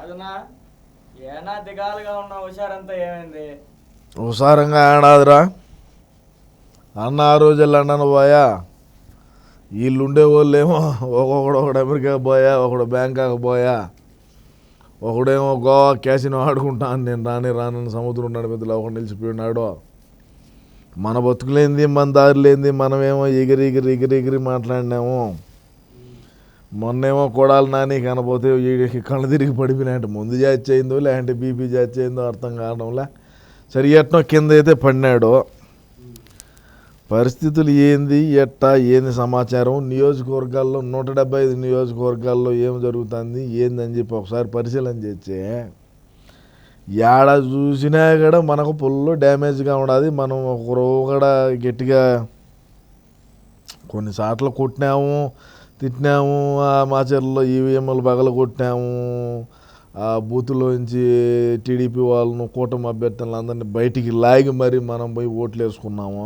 అదనా ఏనా దిగాలుగా ఉన్న హుషారంతా ఏమైంది? హుషారంగా ఏడాదిరా. అన్న ఆ రోజు లండన్ పోయా. వీళ్ళు ఉండే ఏమో ఒక్కొక్కడు ఒకడు అమెరికా పోయా ఒకడు బ్యాంకాక్ పోయా. ఒకడేమో గోవా క్యాసినో ఆడుకుంటాను నేను రాని రానని సముద్రం ఉన్నాడు పెద్దలు ఒకడు నిలిచిపోయినాడు. మన బతుకులేంది మన దారిలేంది మనమేమో ఎగిరి ఎగిరి ఎగిరి ఎగిరి మాట్లాడినాము. మొన్నేమో కొడాలి నాని కనపోతే వీడికి కళ్ళు తిరిగి పడిపోయినట్టు ముందు జాతి చేయిందో లేదంటే బీపీ జాతి చేయిందో అర్థం కావడంలా. సరి ఎట్నో కింద అయితే పడినాడు. పరిస్థితులు ఏంది ఎట్టా ఏంది సమాచారం? నియోజకవర్గాల్లో నూట డెబ్బై ఐదు నియోజకవర్గాల్లో ఏం జరుగుతుంది ఏందని చెప్పి ఒకసారి పరిశీలన చేస్తే ఏడ చూసినా కూడా మనకు ఫుల్ డ్యామేజ్గా ఉండదు. మనం ఒకరు కూడా గట్టిగా కొన్నిసార్లు కొట్టినాము. తిట్టినాము ఆ మాచర్లో ఈవీఎంలు పగల కొట్టినాము ఆ బూత్లోంచి టీడీపీ వాళ్ళను కూటమి అభ్యర్థులను అందరినీ బయటికి లాగి మరి మనం పోయి ఓట్లు వేసుకున్నాము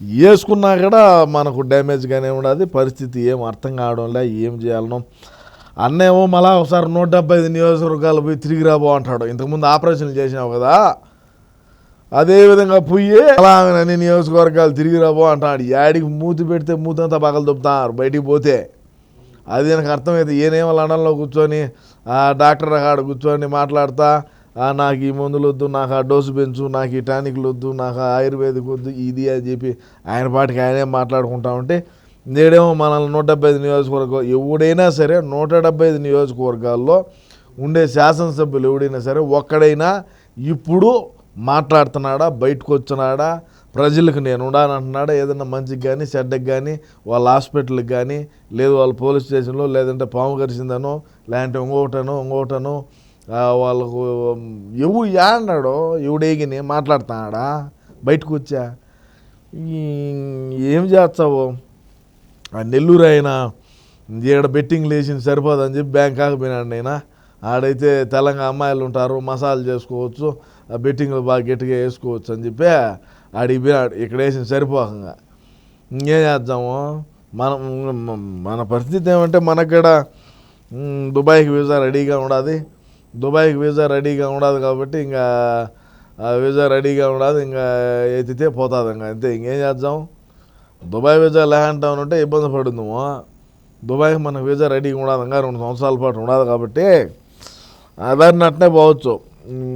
వేసుకున్నా కూడా మనకు డ్యామేజ్గానే ఉండదు పరిస్థితి ఏం అర్థం కావడంలే ఏం చేయాలనో. అన్నేమో మళ్ళా ఒకసారి నూట డెబ్బై ఐదు నియోజకవర్గాలు పోయి తిరిగి రాబో అంటాడు. ఇంతకుముందు ఆపరేషన్లు చేసినావు కదా. అదేవిధంగా పోయి అలా అన్ని నియోజకవర్గాలు తిరిగి రాబో అంటాడు. యాడికి మూతి పెడితే మూతంతా పగలు దొబ్బుతారు బయటికి పోతే. అది నాకు అర్థమైతే ఏనేమో లండన్లో కూర్చొని డాక్టర్ కాడ కూర్చొని మాట్లాడతా నాకు ఈ మందులు వద్దు నాకు ఆ డోసు పెంచు నాకు ఈ టానిక్లు వద్దు నాకు ఆయుర్వేదిక్ వద్దు ఇది అని చెప్పి ఆయన పాటికి ఆయనే మాట్లాడుకుంటా ఉంటే నేడేమో మనల్ని నూట డెబ్బై ఐదు నియోజకవర్గం ఎవడైనా సరే నూట డెబ్బై ఐదు నియోజకవర్గాల్లో ఉండే శాసనసభ్యులు ఎవడైనా సరే ఒక్కడైనా ఇప్పుడు మాట్లాడుతున్నాడా బయటకు వచ్చినాడా ప్రజలకు నేను ఉండాలంటున్నాడా ఏదైనా మంచికి కానీ చెడ్డకి కానీ వాళ్ళ హాస్పిటల్కి కానీ లేదు వాళ్ళ పోలీస్ స్టేషన్లో లేదంటే పాము కరిసిందనో లేదంటే ఇంకొకటనో ఇంకొకటనో వాళ్ళకు ఎవు అన్నాడో ఎవడేగిని మాట్లాడుతున్నాడా బయటకు వచ్చా? ఏం చేస్తావు? ఆ నెల్లూరు అయినా ఈడ బెట్టింగ్ లేచి సరిపోదని చెప్పి బ్యాంకాక్ పోయినాడు నేను? ఆడైతే తెలంగాణ అమ్మాయిలు ఉంటారు మసాలు చేసుకోవచ్చు బెట్టింగ్లు బాగా గట్టిగా వేసుకోవచ్చు అని చెప్పి ఆడికి పోయినాడు. ఇక్కడ వేసిన సరిపోకంగా. ఇంకేం చేద్దాము? మనం మన పరిస్థితి ఏమంటే మనకు కూడా దుబాయ్కి వీసా రెడీగా ఉండాలి దుబాయ్కి వీసా రెడీగా ఉండదు కాబట్టి ఇంకా వీసా రెడీగా ఉండదు ఇంకా ఎత్తితే పోతుంది ఇంకా. అంతే ఇంకేం చేద్దాం? దుబాయ్ వీసా లేకుంటా ఉంటే ఇబ్బంది పడుతుందేమో దుబాయ్కి మనకు వీసా రెడీగా ఉండదు ఇంకా రెండు సంవత్సరాల పాటు ఉండదు కాబట్టి ఆధార్ని అట్నే పోవచ్చు.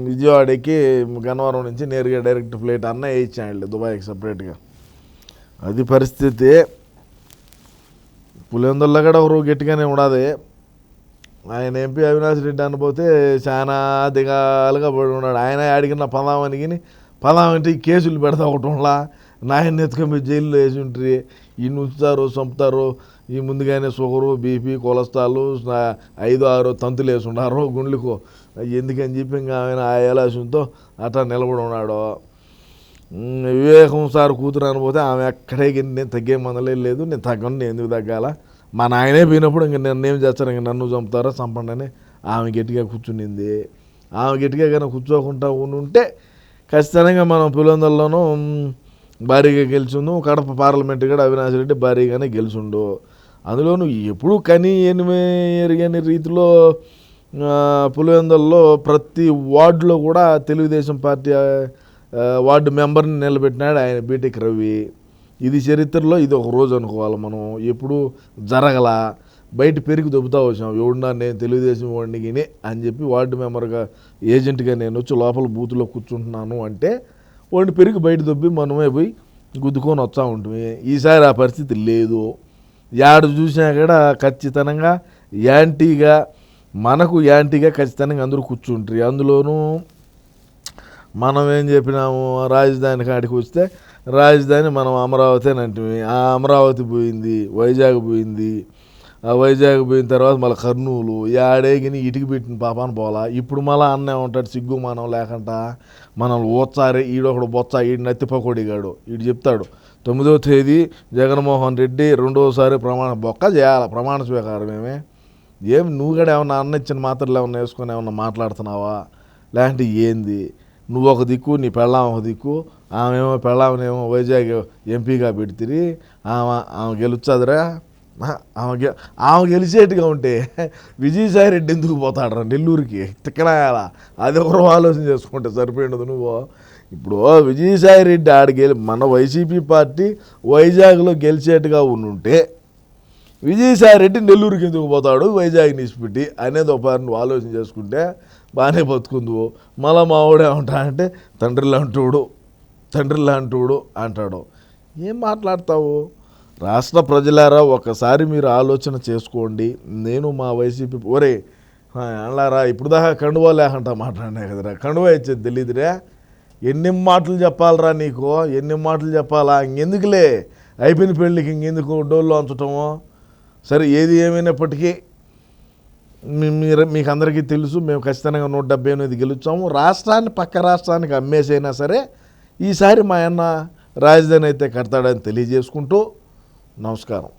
విజయవాడకి గన్నవరం నుంచి నేరుగా డైరెక్ట్ ఫ్లైట్ అన్న వేయించాడు దుబాయ్కి సపరేట్గా అది పరిస్థితి. పులివెందుల్లో కూడా ఒక గట్టిగానే ఉండదు ఆయన ఎంపీ అవినాష్ రెడ్డి అనిపోతే చాలా దిగాలుగా పడి ఉన్నాడు. ఆయన అడిగిన పదామనిగిని పదామంటే కేసులు పెడతా ఒకటి ఉండలా? నాయన్ని ఎత్తుకొని మీరు జైల్లో వేసి ఉంటారు. ఈ ఉంచుతారు చంపుతారు ఈ ముందుగానే షుగరు బీపీ కొలెస్ట్రాల్ ఐదు ఆరు తంతులు వేసున్నారు ఎందుకని చెప్పి ఇంకా ఆయన ఆ ఏలాసంతో అట్లా నిలబడి ఉన్నాడు. వివేకం సార్ కూతురు అనిపోతే ఆమె ఎక్కడే నేను తగ్గే మందలే లేదు నేను తగ్గను నేను ఎందుకు తగ్గాల? మా నాయనే పోయినప్పుడు ఇంక నన్నేం చేస్తారు? ఇంక నన్ను చంపుతారా? చంపండి అని ఆమె గట్టిగా కూర్చునింది. ఆమె గట్టిగా కానీ కూర్చోకుండా ఉంటే ఖచ్చితంగా మనం పులివెందుల్లోనూ భారీగా గెలిచిండు కడప పార్లమెంట్ కూడా అవినాష్ రెడ్డి భారీగానే గెలిచిండు. అందులోనూ ఎప్పుడు కని ఎనిమి ఎరిగని రీతిలో పులివెందుల్లో ప్రతి వార్డులో కూడా తెలుగుదేశం పార్టీ వార్డు మెంబర్ని నిలబెట్టినాడు ఆయన బీటెక్ రవి. ఇది చరిత్రలో ఇది ఒక రోజు అనుకోవాలి మనం. ఎప్పుడు జరగల బయట పెరిగి దొబ్బుతా వచ్చాం. ఎవడున్నా నేను తెలుగుదేశం వాడిని అని చెప్పి వార్డు మెంబర్గా ఏజెంట్గా నేను వచ్చి లోపల బూత్లో కూర్చుంటున్నాను అంటే వాడిని పెరిగి బయట దొబ్బి మనమే పోయి గుద్దుకొని వస్తూ ఉంటుంది ఈసారి ఆ పరిస్థితి లేదు. యాడు చూసినా కూడా ఖచ్చితంగా యాంటీగా మనకు యాంటీగా ఖచ్చితంగా అందరూ కూర్చుంటారు. అందులోనూ మనం ఏం చెప్పినాము? రాజధాని కాడికి వస్తే రాజధాని మనం అమరావతి అని అంటే ఆ అమరావతి పోయింది వైజాగ్ పోయింది వైజాగ్ పోయిన తర్వాత మళ్ళీ కర్నూలు యాడేగిని ఇటుకి పెట్టిన పాపాన పోలా. ఇప్పుడు మళ్ళీ అన్నే ఉంటాడు సిగ్గు మనం లేకుండా మనం ఓత్సారి ఈడొకడు బొత్స ఈడు నత్తిపకోడిగాడు ఈడు చెప్తాడు తొమ్మిదో తేదీ జగన్మోహన్ రెడ్డి రెండోసారి ప్రమాణ బొక్క చేయాలి? ప్రమాణ స్వీకారం ఏమే? ఏం నువ్వు కూడా ఏమన్నా అన్న ఇచ్చిన మాత్రలు ఏమన్నా వేసుకొని ఏమన్నా మాట్లాడుతున్నావా? లేదంటే ఏంది? నువ్వు ఒక దిక్కు నీ పెళ్ళాం ఒక దిక్కు. ఆమెమో పెళ్ళామనేమో వైజాగ్ ఎంపీగా పెడితిరి. ఆమె ఆమె గెలుచదురా ఆమె గె- ఆమె గెలిచేట్టుగా ఉంటే విజయసాయి రెడ్డి ఎందుకు పోతాడు నెల్లూరుకి? తిక్కడాయాల అది ఒకరు ఆలోచన చేసుకుంటే సరిపోయినది నువ్వు. ఇప్పుడు విజయసాయి రెడ్డి ఆడ గెలి మన వైసీపీ పార్టీ వైజాగ్లో గెలిచేట్టుగా ఉండుంటే విజయసాయి రెడ్డి నెల్లూరుకి ఎందుకు పోతాడు? వైజాగ్ నిసిపెట్టి అనేది ఒక నువ్వు ఆలోచన చేసుకుంటే బాగానే బతుకుందువు. మళ్ళీ మా వాడే ఉంటా అంటే తండ్రి లాంటోడు తండ్రి లాంటోడు అంటాడు. ఏం మాట్లాడతావు? రాష్ట్ర ప్రజలారా ఒకసారి మీరు ఆలోచన చేసుకోండి. నేను మా వైసీపీ ఒరే అన్నారా ఇప్పుడు దాకా కండువా లేకంట మాట్లాడినా కదరా? కండువా ఇచ్చేది తెలియదురా ఎన్ని మాటలు చెప్పాలరా నీకు? ఎన్ని మాటలు చెప్పాలా? ఇంకెందుకులే? అయిపోయిన పెళ్ళికి ఇంకెందుకు డోల్లో ఉంచటము? సరే ఏది ఏమైనప్పటికీ మీరు మీకు అందరికీ తెలుసు మేము ఖచ్చితంగా నూట డెబ్బై ఎనిమిది గెలుచాము రాష్ట్రాన్ని పక్క రాష్ట్రానికి అమ్మేసైనా సరే ఈసారి మా అన్న రాజధాని అయితే కడతాడని తెలియజేసుకుంటూ నమస్కారం